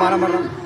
मारा मारा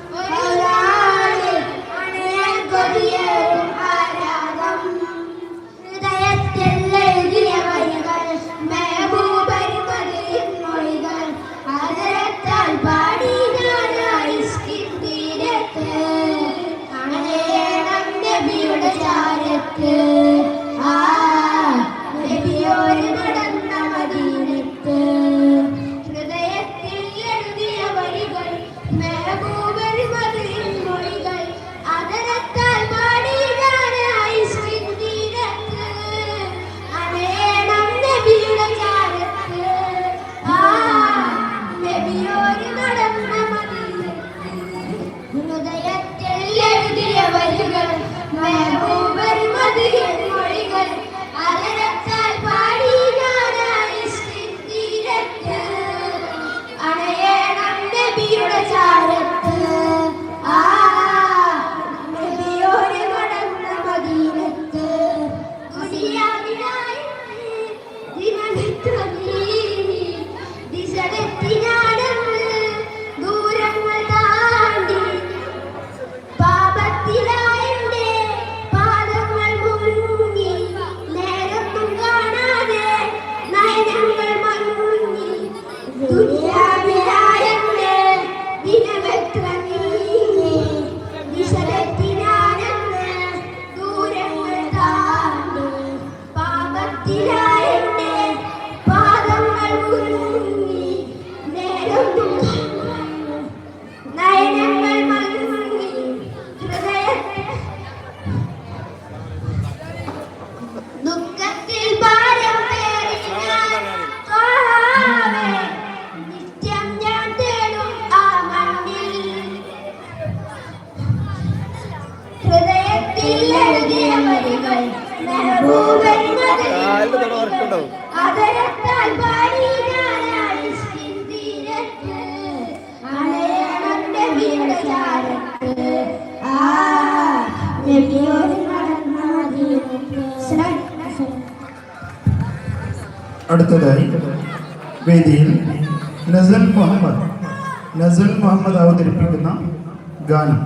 അടുത്തതായി വേദിയിൽ നസൽ മുഹമ്മദ്. നസൽ മുഹമ്മദ് അവതരിപ്പിക്കുന്ന ഗാനം.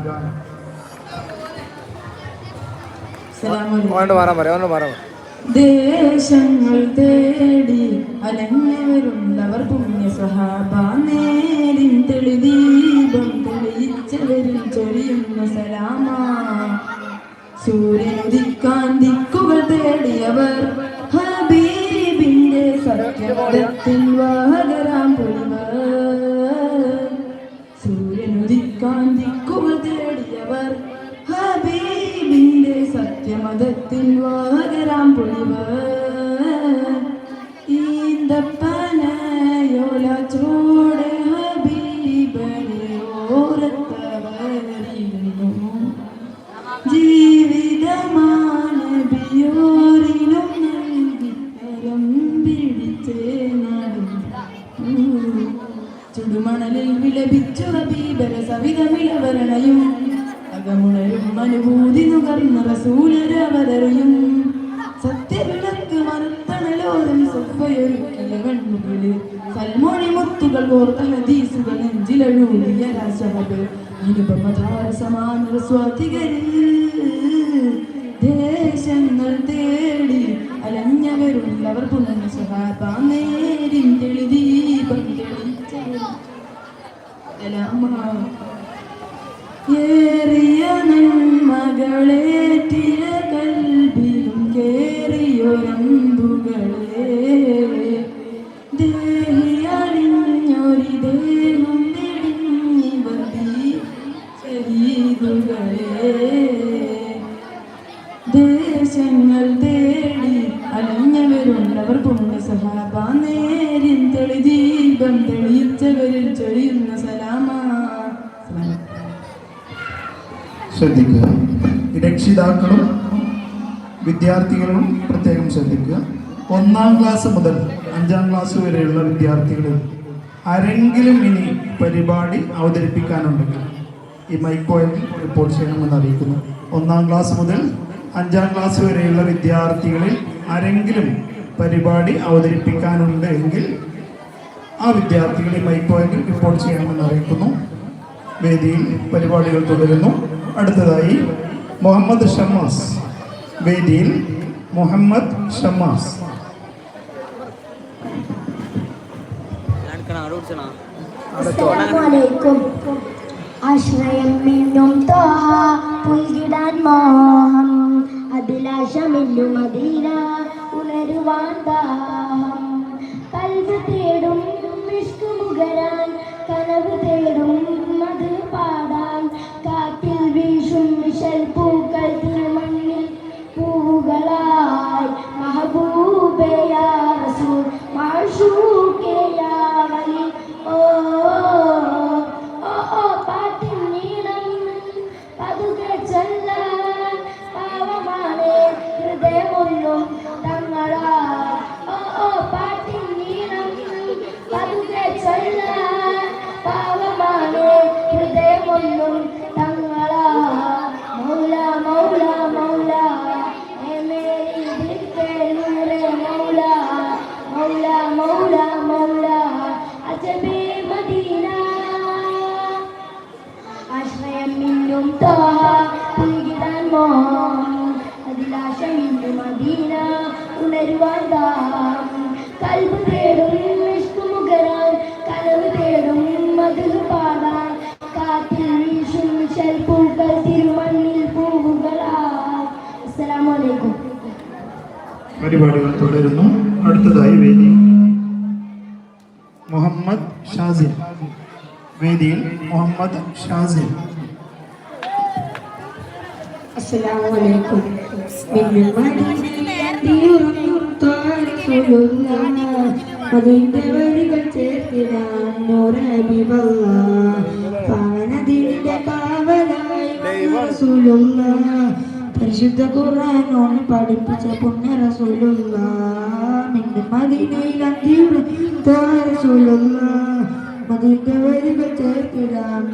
ദേശങ്ങൾ തേടി അലഞ്ഞവരുള്ളവർ പുണ്യ സഹാബ നേരിൻ തെളിദീപം തെളിയിച്ചവരിൽ ചൊരിയുന്ന സലാമ. സൂര്യനുദിക്കാൻ ദിക്കുകൾ തേടിയവർ ഹബീബിന്റെ സത്യമതത്തിൽ വാഹകരാം പൊലിവർ സൂര്യനുദിക്കാൻ ദിക്കുകൾ തേടിയവർ ഹബീബിന്റെ സത്യമതത്തിൽ വാഹകരാം പൊലിവർ ഈന്തപ്പനയോല ചോടെ ചുടുമണലിൽ വിളപിച്ചു ഹബീബര സവിധമിളവരണയും അകമുണരും അനുഭൂതി നുകർന്ന റസൂലരവരറിയും സത്യവിളക്ക് മറുത്തണലോരം സൊഫയൊരുക്കിയ കണ്ണുകളിൽ സൽമൊഴി മുത്തുകൾ ഓർത്ത ഹദീസുകൾ നെഞ്ചിലഴൂരിയ രാശഹബ് അനുപമധാര സമാന സ്വാതികരിൽ ദേശങ്ങൾ തേടി അലഞ്ഞവരുള്ളവർ പുനർ സഹാബ നേരിൻ തെളിദീപം സലാമാ ഏറിയ നന്മകളേറ്റിയ കൽബിലും കേറിയൊരമ്പുകളെ ശ്രദ്ധിക്കുക. രക്ഷിതാക്കളും വിദ്യാർത്ഥികളും പ്രത്യേകം ശ്രദ്ധിക്കുക. ഒന്നാം ക്ലാസ് മുതൽ അഞ്ചാം ക്ലാസ് വരെയുള്ള വിദ്യാർത്ഥികൾ ആരെങ്കിലും ഇനി പരിപാടി അവതരിപ്പിക്കാനുണ്ടെങ്കിൽ ഈ മൈക്കോയിൽ റിപ്പോർട്ട് ചെയ്യണമെന്ന് അറിയിക്കുന്നു. ഒന്നാം ക്ലാസ് മുതൽ അഞ്ചാം ക്ലാസ് വരെയുള്ള വിദ്യാർത്ഥികളിൽ ആരെങ്കിലും പരിപാടി അവതരിപ്പിക്കാനുണ്ട് എങ്കിൽ ആ വിദ്യാർത്ഥികളെ മൈക്കോയിൽ റിപ്പോർട്ട് ചെയ്യണമെന്ന് അറിയിക്കുന്നു. വേദിയിൽ പരിപാടികൾ തുടരുന്നു. അടുത്തതായി മുഹമ്മദ് ഷമ്മാസ്. വേദിയിൽ മുഹമ്മദ് ഷമ്മാസ്. ആശ്രയം മിന്നും തോഹ പുൽകിടാൻ മോഹം. അഭിലാഷമില്ലു മദീന ഉണരുവാൻ ദാഹം. കൽവ് തേടും ഇഷ്ക് മുകരാൻ കനവ് തേടും. ഉണരുവാൻ ദാഹം കൽബ് തേടും ഇഷ്കുമുഖരാൻ കനവ് തേടും മധുര പാടാൻ. കാറ്റിൽ വീശും തിരുമണ്ണിൽ പൂവുകളാൻ അസ്സലാമു അലൈക്കും പരിപാടികൾ തുടരുന്നു. അടുത്തതായി വേദി. മുഹമ്മദ് ഷാസിൽ വേദിയിൽ മുഹമ്മദ് ഷാസിൽ അസ്സലാമലൈക്കും അതിന്റെ വരികൾ ചേർത്തിടാൻ പാവനദിന്റെ കാവലായി പരിശുദ്ധ ഖുർആനോട് പഠിപ്പിച്ച പുണ്യ റസൂലുള്ള നിന്റെ മദീനയിൽ അന്തിയുടെ റസൂലുള്ള മതിന്റെ വഴികൾ ചേർത്തിടാൻ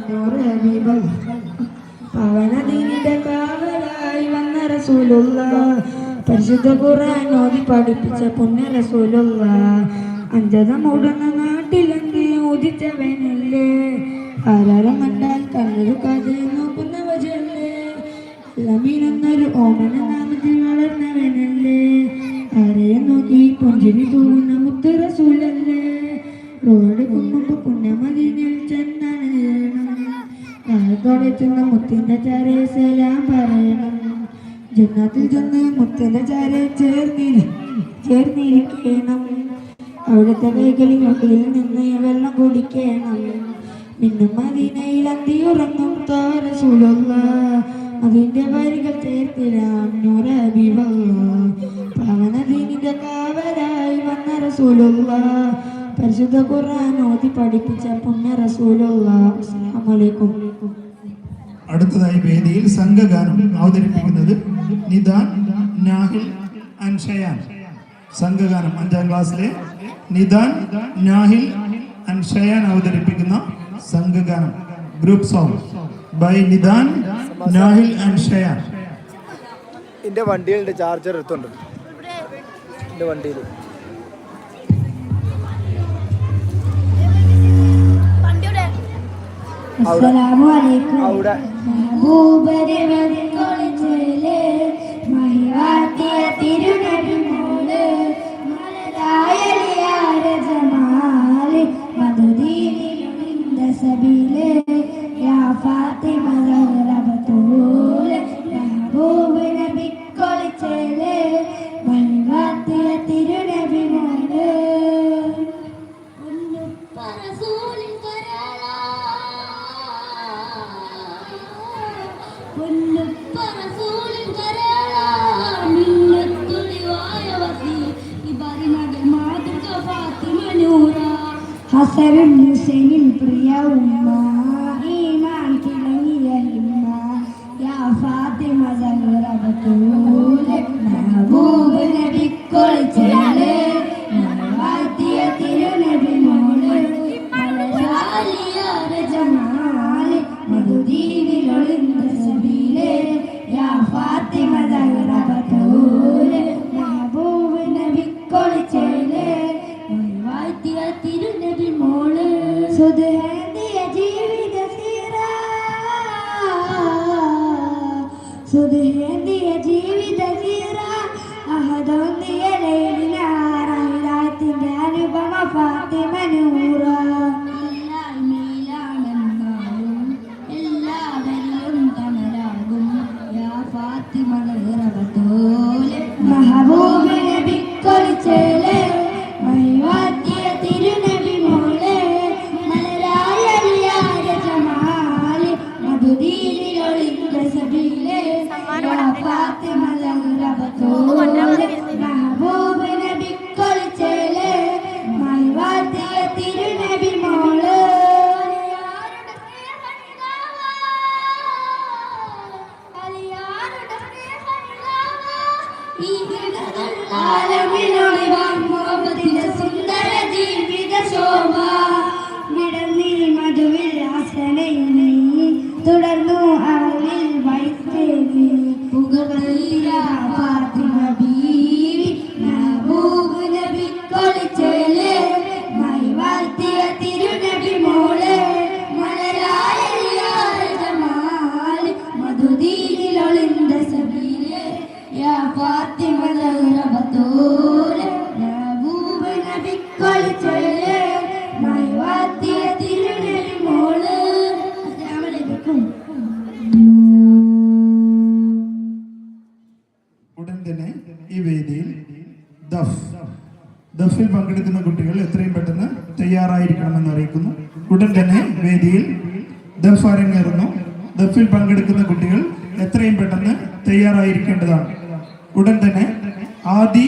അവനതിന്റെ കാവലായി വന്ന റസൂലുള്ള പരിശുദ്ധ ഖുർആൻ ഓതി പഠിപ്പിച്ച പുണ്യ റസൂലുള്ള അഞ്ചത മൂടുന്ന നാട്ടിലെന്ത് ഉദിച്ചവനല്ലേ ആരാരം കണ്ടാൽ കണ്ണൊരു കഥ നോക്കുന്ന ഓമന നാമത്തിൽ വളർന്നവനല്ലേ? ആരെയും നോക്കി പുഞ്ചിരി തോന്നുന്ന മുത്ത് റസൂലല്ലേ റോഡ് കുമ്പുമ്പോ പുണ്യമതിനിൽ ചെന്നണയണം നാളത്തോടെ ചെന്ന് മുത്തിന്റെ ചാരെ സലാം പറയണം. ജന്നാത്തിൽ ചെന്ന് മുത്തലചാരെ ചാരെ ചേർന്നിരി ചേർന്നിരിക്കണം. അവിടുത്തെ കൈകളിൽ മുകളിൽ നിന്ന് വെള്ളം കുടിക്കണം. മിന്നും മദീനയിൽ താര അതിന്റെ വരികൾ നൂറബിവല്ല പവനദീനിന്റെ കാവലായി വന്ന റസൂലുള്ള. പരിശുദ്ധ ഖുർആൻ ഓതി പഠിപ്പിച്ച പുണ്യ റസൂലുള്ള. അസ്സലാമു അലൈക്കും. അടുത്തതായി വേദിയിൽ സംഘഗാനം അവതരിപ്പിക്കുന്നത് നിദാൻ നാഹിൽ അൻഷയാൻ സംഘഗാനം അഞ്ചാം ക്ലാസ്സിലെ നിദാൻ നാഹിൽ അൻഷയാൻ അവതരിപ്പിക്കുന്ന സംഘഗാനം group song by Nidan Nahil Anshayan എന്റെ വണ്ടിയിലുണ്ട് ചാർജർ എടുത്തുണ്ട് എന്റെ വണ്ടിയിൽ. അസ്സലാമു അലൈക്കും. അവിടെ. മഹബൂബരെ ഹസനും ഹുസൈനിൻ പ്രിയ ഉമ്മ. ഈമാൻ കിളങ്ങിയ ഹിമ്മ യാ ഫാത്തിമ സഹറ സുധേന്ദിയ ജീവിത സുധേന്ദിയ ജീവിത അഹദോന്ദിയ വേദിയിൽ ദഫ്. ദഫിൽ പങ്കെടുക്കുന്ന കുട്ടികൾ എത്രയും പെട്ടെന്ന് തയ്യാറായിരിക്കണമെന്ന് അറിയിക്കുന്നു. ഉടൻ തന്നെ വേദിയിൽ ദഫ് അരങ്ങേറുന്നു. ദഫിൽ പങ്കെടുക്കുന്ന കുട്ടികൾ എത്രയും പെട്ടെന്ന് തയ്യാറായിരിക്കേണ്ടതാണ്. ഉടൻ തന്നെ ആദി